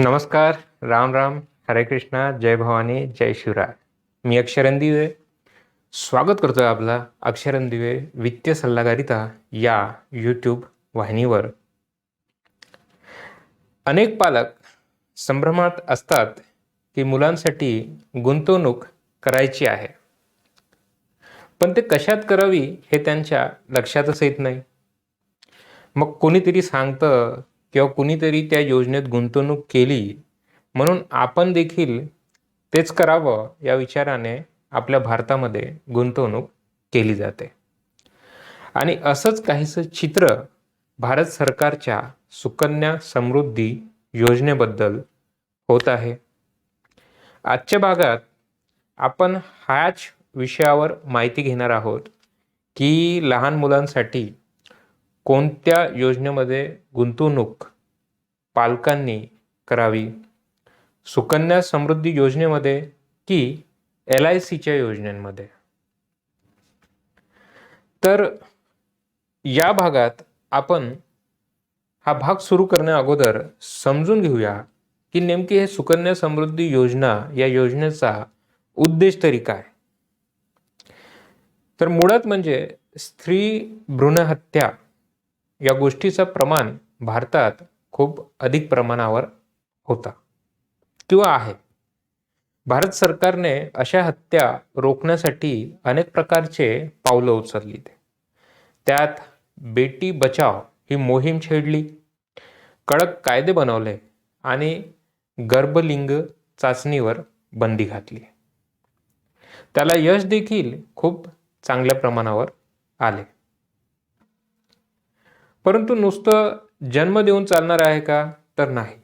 नमस्कार राम राम हरे कृष्णा जय भवानी जय शिवराय. मी अक्षरन दिवे. स्वागत करतोय आपला अक्षरन दिवे वित्तीय सल्लागारिता या यूट्यूब वाहिनीवर. अनेक पालक संभ्रमात असतात की मुलांसाठी गुंतवणूक करायची आहे. पण ते कशात करावी हे त्यांच्या लक्षातच येत नाही. मग कोणीतरी सांगतं किंवा कुणीतरी त्या योजनेत गुंतवणूक केली म्हणून आपण देखील तेच करावं या विचाराने आपल्या भारतामध्ये गुंतवणूक केली जाते. आणि असंच काहीसं चित्र भारत सरकारच्या सुकन्या समृद्धी योजनेबद्दल होत आहे. आजच्या भागात आपण ह्याच विषयावर माहिती घेणार आहोत की लहान मुलांसाठी कोणत्या योजनेमध्ये गुंतवणूक पालकांनी करावी? सुकन्या समृद्धी योजनेमध्ये की एल आय सीच्या योजनेमध्ये? तर या भागात आपण हा भाग सुरू करण्या अगोदर समजून घेऊया की नेमकी हे सुकन्या समृद्धी योजना या योजनेचा उद्देश तरी काय? तर मुळात म्हणजे स्त्री भ्रूणहत्या या गोष्टीचं प्रमाण भारतात खूप अधिक प्रमाणावर होता. किंवा आहे. भारत सरकारने अशा हत्या रोखण्यासाठी अनेक प्रकारचे पावलं उचलली त्यात बेटी बचाव ही मोहीम छेडली कडक कायदे बनवले आणि गर्भलिंग चाचणीवर बंदी घातली. त्याला यश देखील खूप चांगल्या प्रमाणावर आले. परंतु नुसतं जन्म देऊन चालणार आहे का? तर नाही.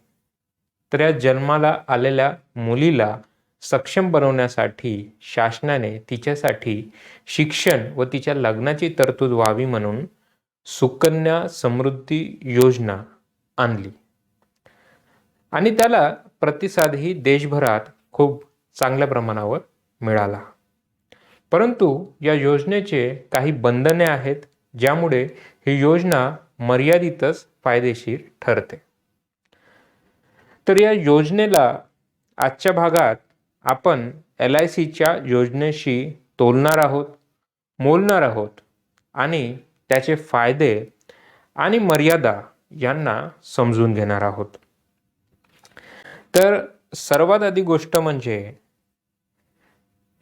तर या जन्माला आलेल्या मुलीला सक्षम बनवण्यासाठी शासनाने तिच्यासाठी शिक्षण व तिच्या लग्नाची तरतूद व्हावी म्हणून सुकन्या समृद्धी योजना आणली. आणि त्याला प्रतिसादही देशभरात खूप चांगल्या प्रमाणावर मिळाला. परंतु या योजनेचे काही बंधने आहेत ज्यामुळे ही योजना मर्यादितच फायदेशीर ठरते. तर या योजनेला आजच्या भागात आपण एल आय सीच्या योजनेशी तोलणार आहोत मोलणार आहोत आणि त्याचे फायदे आणि मर्यादा यांना समजून घेणार आहोत. तर सर्वात आधी गोष्ट म्हणजे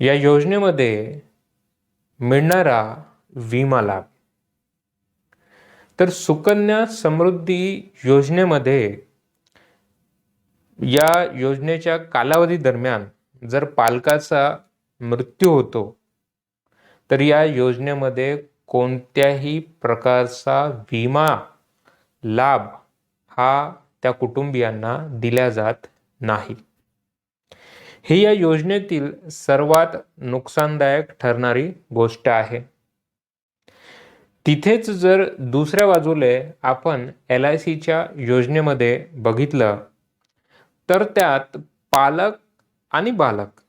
या योजनेमध्ये मिळणारा विमा लाभ. तर सुकन्या समृद्धी योजनेमध्ये या योजनेच्या कालावधी दरम्यान जर पालकाचा मृत्यू होतो तर या योजनेमध्ये कोणत्याही प्रकारचा विमा लाभ हा त्या कुटुंबियांना दिला जात नाही. ही या योजनेतील सर्वात नुकसानदायक ठरणारी गोष्ट आहे. तिथेच जर दुसऱ्या बाजूले आपण एल आय सीच्या योजनेमध्ये बघितलं तर त्यात पालक आणि बालक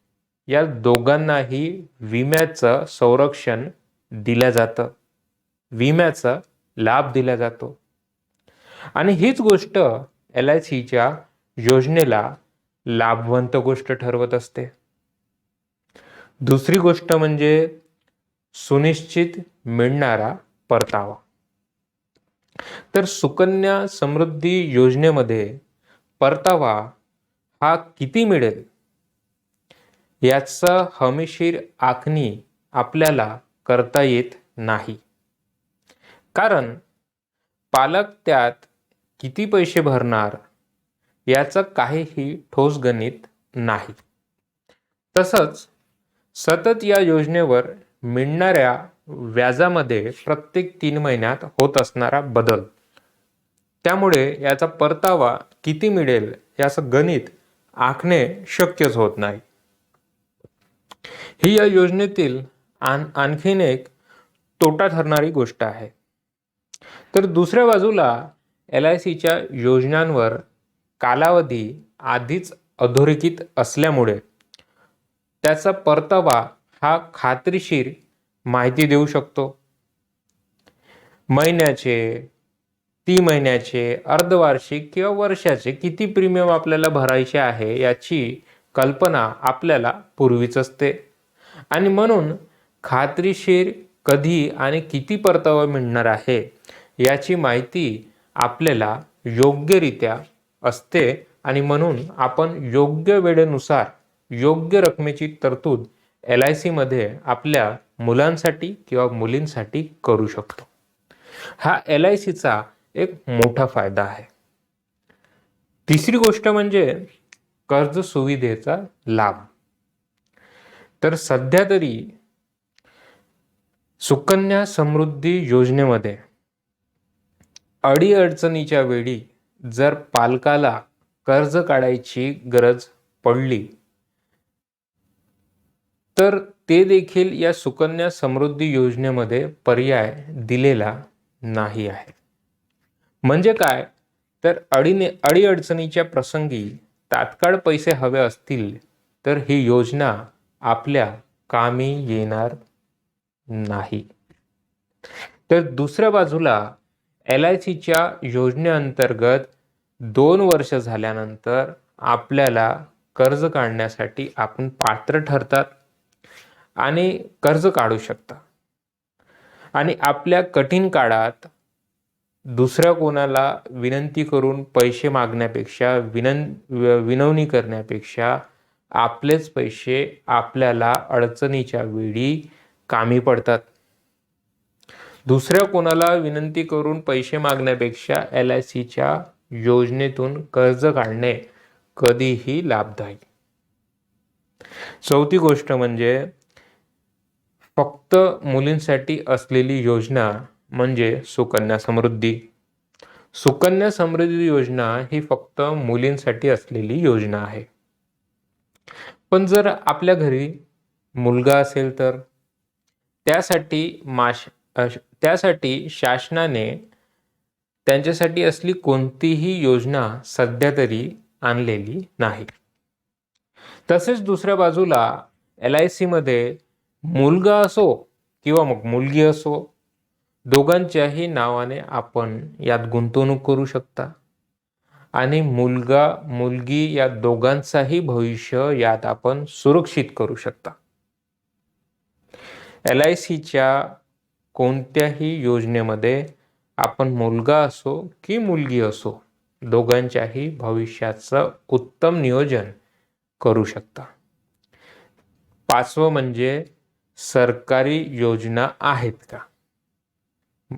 या दोघांनाही विम्याचं संरक्षण दिलं जातं. विम्याचा लाभ दिला जातो. आणि हीच गोष्ट एल आय सीच्या योजनेला लाभवंत गोष्ट ठरवत असते. दुसरी गोष्ट म्हणजे सुनिश्चित मिळणारा परतावा. तर सुकन्या समृद्धी योजनेमध्ये परतावा हा किती मिळेल? याचं हमीशीर आखणी आपल्याला करता येत नाही. कारण पालक त्यात किती पैसे भरणार याचं काहीही ठोस गणित नाही. तसंच सतत या योजनेवर मिळणाऱ्या व्याजामध्ये प्रत्येक तीन महिन्यात होत असणारा बदल. त्यामुळे याचा परतावा किती मिळेल याचं गणित आखणे शक्यच होत नाही. ही या योजनेतील आण आणखीन एक तोटा ठरणारी गोष्ट आहे. तर दुसऱ्या बाजूला एल आय सीच्या योजनांवर कालावधी आधीच अधोरेखित असल्यामुळे त्याचा परतावा हा खात्रीशीर माहिती देऊ शकतो. महिन्याचे ती महिन्याचे अर्धवार्षिक किंवा वर्षाचे किती प्रीमियम आपल्याला भरायचे आहे याची कल्पना आपल्याला पूर्वीच असते. आणि म्हणून खात्रीशीर कधी आणि किती परतावा मिळणार आहे याची माहिती आपल्याला योग्यरित्या असते आणि म्हणून आपण योग्य वेळेनुसार योग्य रकमेची तरतूद एल आय सीमध्ये आपल्या मुलांसाठी किंवा मुलींसाठी करू शकतो. हा एल आय सीचा एक मोठा फायदा आहे. तिसरी गोष्ट म्हणजे कर्ज सुविधेचा लाभ. तर सध्या तरी सुकन्या समृद्धी योजनेमध्ये अडीअडचणीच्या वेळी जर पालकाला कर्ज काढायची गरज पडली तर ते देखील या सुकन्या समृद्धी योजनेमध्ये पर्याय दिलेला नाही आहे. म्हणजे काय? तर अडीने अडीअडचणीच्या प्रसंगी तात्काळ पैसे हवे असतील तर ही योजना आपल्या कामी येणार नाही. तर दुसऱ्या बाजूला एल आय सीच्या योजनेअंतर्गत दोन वर्ष झाल्यानंतर आपल्याला कर्ज काढण्यासाठी आपण पात्र ठरतात. आणि कर्ज काढू शकता. आणि आपल्या कठीण काळात दुसऱ्या कोणाला विनंती करून पैसे मागण्यापेक्षा विनं विनवणी करण्यापेक्षा आपलेच पैसे आपल्याला अडचणीच्या वेळी कामी पडतात. दुसऱ्या कोणाला विनंती करून पैसे मागण्यापेक्षा एल आय सीच्या योजनेतून कर्ज काढणे कधीही लाभदायी. चौथी गोष्ट म्हणजे फक्त मुलींसाठी असलेली योजना म्हणजे सुकन्या समृद्धी. सुकन्या समृद्धी योजना ही फक्त मुलींसाठी असलेली योजना आहे. पण जर आपल्या घरी मुलगा असेल तर त्यासाठी माश त्यासाठी शासनाने त्यांच्यासाठी असली कोणतीही योजना सध्या तरी आणलेली नाही. तसेच दुसऱ्या बाजूला एल आय सीमध्ये मुलगा असो किंवा मग मुलगी असो दोघांच्याही नावाने आपण यात गुंतवणूक करू शकता. आणि मुलगा मुलगी या दोघांचाही भविष्य यात आपण सुरक्षित करू शकता. एल आय सीच्या कोणत्याही योजनेमध्ये आपण मुलगा असो की मुलगी असो दोघांच्याही भविष्याचं उत्तम नियोजन करू शकता. पाचवं म्हणजे सरकारी योजना आहेत का?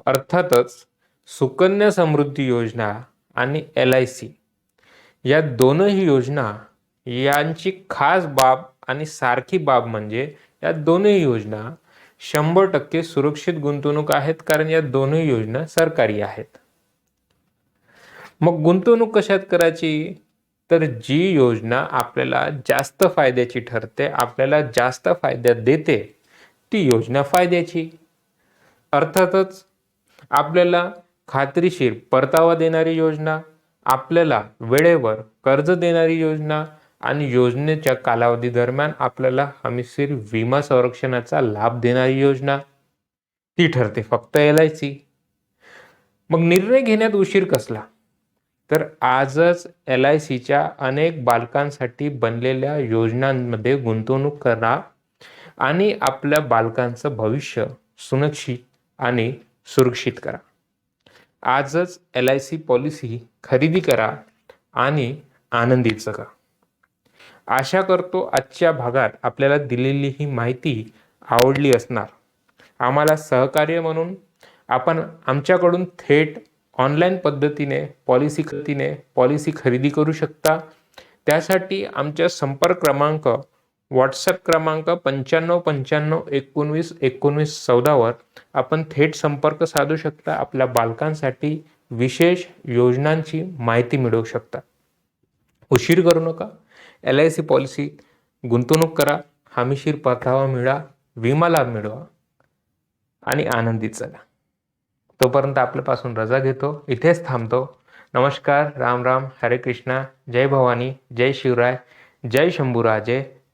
अर्थातच सुकन्या समृद्धी योजना आणि एल आय सी या दोनही योजना यांची खास बाब आणि सारखी बाब म्हणजे या दोनही योजना शंभर टक्के सुरक्षित गुंतवणूक आहेत कारण या दोनही योजना सरकारी आहेत. मग गुंतवणूक कशात करायची? तर जी योजना आपल्याला जास्त फायद्याची ठरते आपल्याला जास्त फायद्यात देते ती योजना फायद्याची? अर्थातच आपल्याला खात्रीशीर परतावा देणारी योजना आपल्याला वेळेवर कर्ज देणारी योजना आणि योजनेच्या कालावधी दरम्यान आपल्याला हमीशीर विमा संरक्षणाचा लाभ देणारी योजना ती ठरते फक्त एल आय सी मग निर्णय घेण्यात उशीर कसला? तर आजच एल आय सीच्या अनेक बालकांसाठी बनलेल्या योजनांमध्ये गुंतवणूक करा आणि आपल्या बालकांचं भविष्य सुरक्षित आणि सुरक्षित करा. आजच एल आय सी पॉलिसी खरेदी करा आणि आनंदीत जगा आशा करतो आजच्या भागात आपल्याला दिलेली ही माहिती आवडली असणार. आम्हाला सहकार्य म्हणून आपण आमच्याकडून थेट ऑनलाईन पद्धतीने पॉलिसी खतीने पॉलिसी खरेदी करू शकता. त्यासाठी आमच्या संपर्क क्रमांक व्हॉट्सअप क्रमांक पंच्याण्णव पंच्याण्णव एकोणवीस एकोणवीस चौदावर आपण थेट संपर्क साधू शकता. आपल्या बालकांसाठी विशेष योजनांची माहिती मिळवू शकता. उशीर करू नका. एल आय सी पॉलिसी गुंतवणूक करा. हमीशीर परतावा मिळा. विमा लाभ मिळवा. आणि आनंदीत चला. तोपर्यंत आपल्यापासून रजा घेतो. इथेच थांबतो. नमस्कार. राम राम. हरे कृष्णा. जय भवानी. जय शिवराय. जय शंभूराजे.